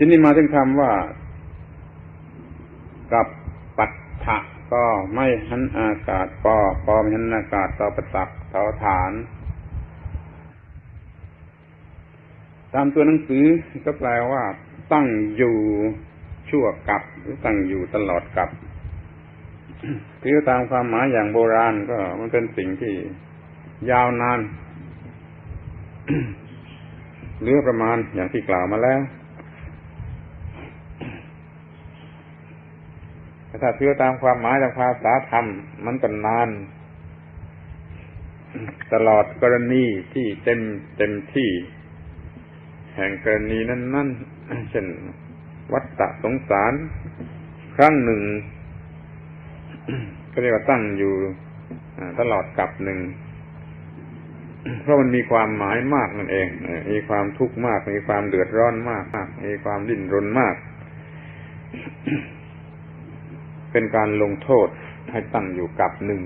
ทีนี้มาถึงคำว่า กับปัตถะก็ไม่หันอากาศปอปอไม่หันอากาศต่อประตักต่อฐานตามตัวหนังสือก็แปลว่า ตั้งอยู่ชั่วกับ หรือตั้งอยู่ตลอดกับคือตามความหมายอย่างโบราณก็มันเป็นสิ่งที่ยาวนานเหลือประมาณอย่างที่กล่าวมาแล้ว ถ้าเชื่อตามความหมายทางภาษาธรรม มันก็นาน ตลอดกรณีที่เต็มเต็มที่ แห่งกรณีนั้นนั่นเช่นวัฏฏะสงสาร ครั้งหนึ่ง ก็เรียกว่าตั้งอยู่ตลอดกับหนึ่ง เพราะมันมีความหมายมากนั่นเองมีความทุกข์มาก มีความเดือดร้อนมาก มีความดิ้นรนมาก เป็นการลงโทษให้ตั้งอยู่กับหนึ่ง